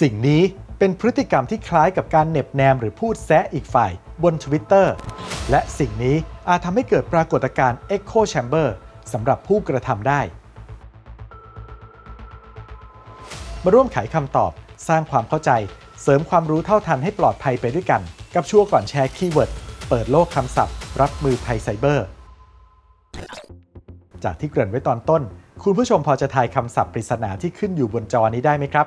สิ่งนี้เป็นพฤติกรรมที่คล้ายกับการเหน็บแนมหรือพูดแซะอีกฝ่ายบน Twitter และสิ่งนี้อาจทำให้เกิดปรากฏการณ์ Echo Chamber สำหรับผู้กระทำได้ มาร่วมไขคำตอบ สร้างความเข้าใจ เสริมความรู้เท่าทันให้ปลอดภัยไปด้วยกัน กับชั่วก่อนแชร์คีย์เวิร์ด เปิดโลกคำศัพท์ รับมือภัยไซเบอร์ จากที่เกริ่นไว้ตอนต้น คุณผู้ชมพอจะทายคำศัพท์ปริศนาที่ขึ้นอยู่บนจอนี้ได้ไหมครับ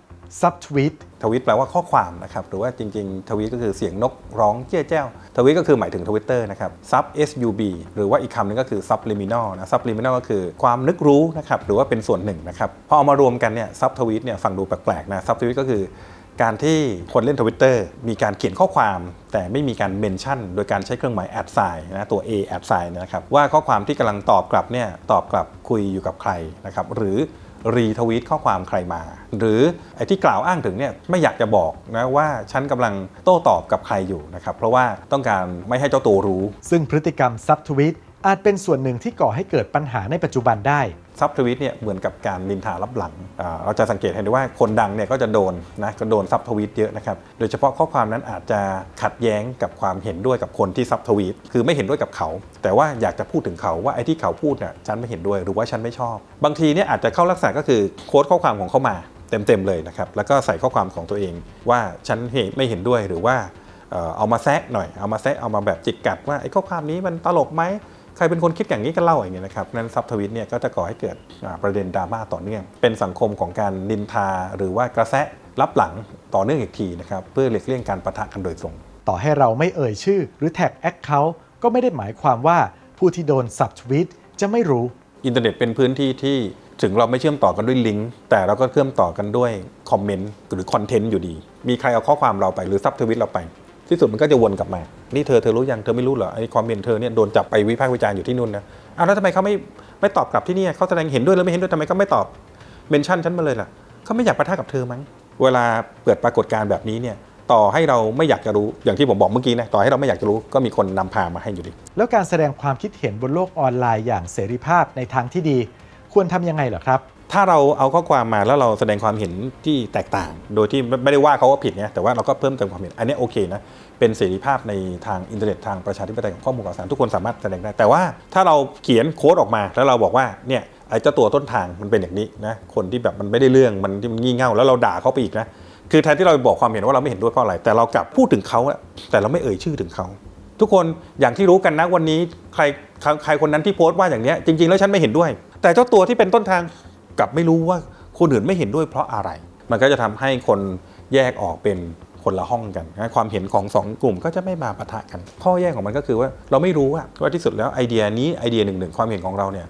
subtweet ทวิตแปลว่าข้อความนะครับ หรือว่าจริงๆ ทวิตก็คือเสียงนกร้องเจ้ยแจ้วทวิตก็คือหมายถึงทวิตเตอร์นะครับ sub sub หรือว่าอีกคำหนึงก็คือ subliminal นะ subliminal ก็คือความนึกรู้นะครับ หรือว่าเป็นส่วนหนึ่งนะครับ พอเอามารวมกันเนี่ย sub ทวิตเนี่ยฟังดูแปลกๆนะ sub ทวิตก็คือการที่คนเล่นทวิตเตอร์มีการเขียนข้อความ แต่ไม่มีการเมนชั่น โดยการใช้เครื่องหมายแอดไซน์นะตัว A แอดไซน์นะครับว่าข้อความที่กำลังตอบกลับเนี่ยตอบกลับคุยอยู่กับใครนะครับหรือ รีทวีตข้อความใครมา หรือไอ้ที่กล่าวอ้างถึงเนี่ยไม่อยากจะบอกนะว่าฉันกำลังโต้ตอบกับใครอยู่นะครับเพราะว่าต้องการไม่ให้เจ้าตัวรู้ ซึ่งพฤติกรรมซับทวีตอาจเป็นส่วนหนึ่งที่ก่อให้เกิดปัญหาในปัจจุบันได้ ซับทวิตเนี่ยเหมือนกับการนินทารับหลัง เราจะสังเกตเห็นได้ว่าคนดังเนี่ยก็จะโดนนะก็โดนซับทวิตเยอะนะครับ โดยเฉพาะข้อความนั้นอาจจะขัดแย้งกับความเห็นด้วยกับคนที่ซับทวีตคือไม่เห็นด้วยกับเขา แต่ว่าอยากจะพูดถึงเขาว่าไอ้ที่เขาพูดเนี่ยฉันไม่เห็นด้วยหรือว่าฉันไม่ชอบ บางทีเนี่ยอาจจะเข้าลักษณะก็คือโค้ดข้อความของเขามาเต็มๆเลยนะครับ แล้วก็ใส่ข้อความของตัวเองว่าฉันไม่เห็นด้วยหรือว่าเอ่อเอามาแซะหน่อย เอามาแซะเอามาแบบจิกกัดว่าไอ้ข้อความนี้มันตลกไหม ใครเป็นคนคิดอย่างนี้กันเล่าอย่างเงี้ยนะครับนั้นซับทวิตเนี่ยก็จะก่อให้เกิดอ่าประเด็นดราม่าต่อเนื่อง เป็นสังคมของการนินทา หรือว่ากระแสะรับหลังต่อเนื่องอีกทีนะครับเพื่อหลีกเลี่ยงการประทะกันโดยตรง ต่อให้เราไม่เอ่ยชื่อ หรือแท็ก Account ก็ไม่ได้หมายความว่าผู้ที่โดน subtweet จะไม่รู้ อินเทอร์เน็ตเป็นพื้นที่ที่ถึงเราไม่เชื่อมต่อกันด้วยลิงก์แต่เราก็เชื่อมต่อกันด้วยคอมเมนต์หรือคอนเทนต์อยู่ดี มีใครเอาข้อความเราไปหรือซับทวิตเราไป ที่สุดมันก็จะวนกลับมา นี่เธอเธอรู้ยังเธอไม่รู้เหรอไอ้คอมเมนเธอเนี่ยโดนจับไปวิพากษ์วิจารณ์อยู่ที่นู่นนะอ้าวแล้วทำไมเขาไม่ไม่ตอบกลับที่นี่เขาแสดงเห็นด้วยหรือไม่เห็นด้วยทำไมเขาไม่ตอบเมนชั่นฉันมาเลยล่ะเขาไม่อยากประทะกับเธอมั้งเวลาเกิดปรากฏการณ์แบบนี้เนี่ยต่อให้เราไม่อยากจะรู้อย่างที่ผมบอกเมื่อกี้นะต่อให้เราไม่อยากจะรู้ก็มีคนนำพามาให้อยู่ดี แล้วการแสดงความคิดเห็นบนโลกออนไลน์อย่างเสรีภาพในทางที่ดี ควรทำยังไงเหรอครับ ถ้าเราเอาข้อความมาแล้วเราแสดงความเห็นที่แตกต่าง โดยที่ไม่ได้ว่าเขาว่าผิดเนี่ยแต่ว่าเราก็เพิ่มเติมความเห็น อันนี้โอเคนะเป็นเสรีภาพในทางอินเทอร์เน็ตทางประชาธิปไตยของข้อมูลข่าวสารทุกคนสามารถแสดงได้ แต่ว่าถ้าเราเขียนโค้ดออกมาแล้วเราบอกว่าเนี่ยไอ้เจ้าตัวต้นทางมันเป็นอย่างนี้นะคนที่แบบมันไม่ได้เรื่องมันที่มันงี่เง่าแล้วเราด่าเขาไปอีกนะคือแทนที่เราบอกความเห็นว่าเราไม่เห็นด้วยเพราะอะไร แต่เรากลับพูดถึงเขาอะแต่เราไม่เอ่ยชื่อถึงเขาทุกคนอย่างที่รู้กันนะวันนี้ใครใครใครคนนั้นที่โพสต์ว่าอย่างเนี้ยจริง ๆ แล้วฉันไม่เห็นด้วย แต่เจ้าตัวที่เป็นต้นทาง กลับไม่รู้ว่าคนอื่นไม่เห็นด้วยเพราะอะไร มันก็จะทำให้คนแยกออกเป็นคนละห้องกัน ความเห็นของสองกลุ่มก็จะไม่มาปะทะกัน ข้อแยกของมันก็คือว่าเราไม่รู้ว่าว่าที่สุดแล้วไอเดียนี้ไอเดียหนึ่งหนึ่งความเห็นของเราเนี่ย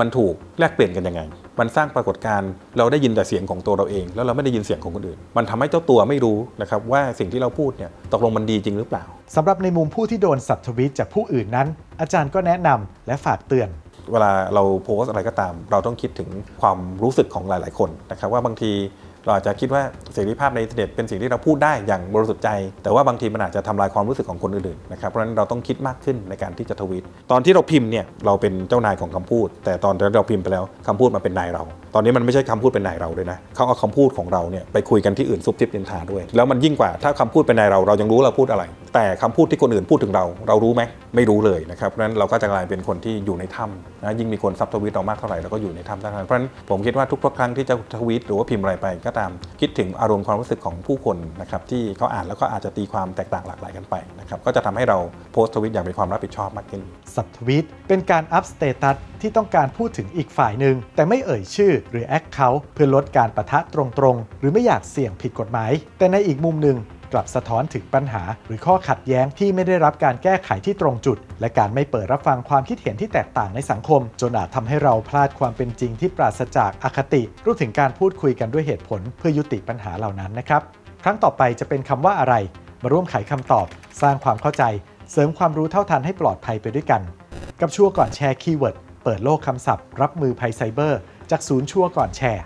มันถูกแลกเปลี่ยนกันยังไง มันสร้างปรากฏการณ์เราได้ยินแต่เสียงของตัวเราเอง แล้วเราไม่ได้ยินเสียงของคนอื่น มันทำให้เจ้าตัวไม่รู้นะครับว่าสิ่งที่เราพูดเนี่ยตกลงมันดีจริงหรือเปล่าสำหรับในมุมผู้ที่โดน subtweet จากผู้อื่นนั้น อาจารย์ก็แนะนำและฝากเตือน เวลาเราโพสอะไรก็ตาม เราต้องคิดถึงความรู้สึกของหลาย ๆ คนนะครับว่าบางทีเราอาจจะคิดว่าเสรีภาพในอินเทอร์เน็ตเป็นสิ่งที่เราพูดได้อย่างบริสุทธิ์ใจ แต่ว่าบางทีมันอาจจะทำลายความรู้สึกของคนอื่นๆนะครับเพราะฉะนั้นเราต้องคิดมากขึ้นในการที่จะทวีตตอนที่เราพิมพ์เนี่ยเราเป็นเจ้านายของคำพูด แต่ตอนที่เราพิมพ์ไปแล้วคำพูดมาเป็นนายเรา ตอนนี้มันไม่ใช่คำพูดเป็นนายเราด้วยนะเขาเอาคำพูดของเราเนี่ยไปคุยกันที่อื่นซุบซิบนินทาด้วย แล้วมันยิ่งกว่าถ้าคำพูดเป็นนายเราเรายังรู้เราพูดอะไร แต่คำพูดที่คนอื่นพูดถึงเรา เรารู้ไหมไม่รู้เลยนะครับเพราะฉะนั้นเราก็จะกลายเป็นคนที่อยู่ในถ้ำนะยิ่งมีคนซับทวีตเรามากเท่าไหร่เราก็อยู่ในถ้ำเท่านั้นเพราะฉะนั้นผมคิดว่าทุกครั้งที่จะทวีตหรือว่าพิมพ์อะไรไป ก็ตามคิดถึงอารมณ์ความรู้สึกของผู้คนนะครับที่เขาอ่านแล้วก็อาจจะตีความแตกต่างหลากหลายกันไปนะครับก็จะทำให้เราโพสต์ทวีตอย่างมีความรับผิดชอบมากขึ้น subtweet เป็นการอัพสเตตัสที่ต้องการพูดถึงอีกฝ่ายหนึ่งแต่ไม่เอ่ยชื่อหรือ Account เพื่อลดการประทะตรงๆ หรือไม่อยากเสี่ยงผิดกฎหมาย แต่ในอีกมุมหนึ่ง กลับสะท้อนถึงปัญหา หรือข้อขัดแย้งที่ไม่ได้รับการแก้ไขที่ตรงจุด และการไม่เปิดรับฟังความคิดเห็นที่แตกต่างในสังคม จนอาจทำให้เราพลาดความเป็นจริงที่ปราศจากอคติรวมถึงการพูดคุยกันด้วยเหตุผล เพื่อยุติปัญหาเหล่านั้นนะครับครั้งต่อไปจะเป็นคำว่าอะไร มาร่วมไขคำตอบ สร้างความเข้าใจ เสริมความรู้เท่าทันให้ปลอดภัยไปด้วยกัน กับชัวร์ก่อนแชร์คีย์เวิร์ดเปิดโลกคำศัพท์ รับมือภัยไซเบอร์ จากศูนย์ชัวร์ก่อนแชร์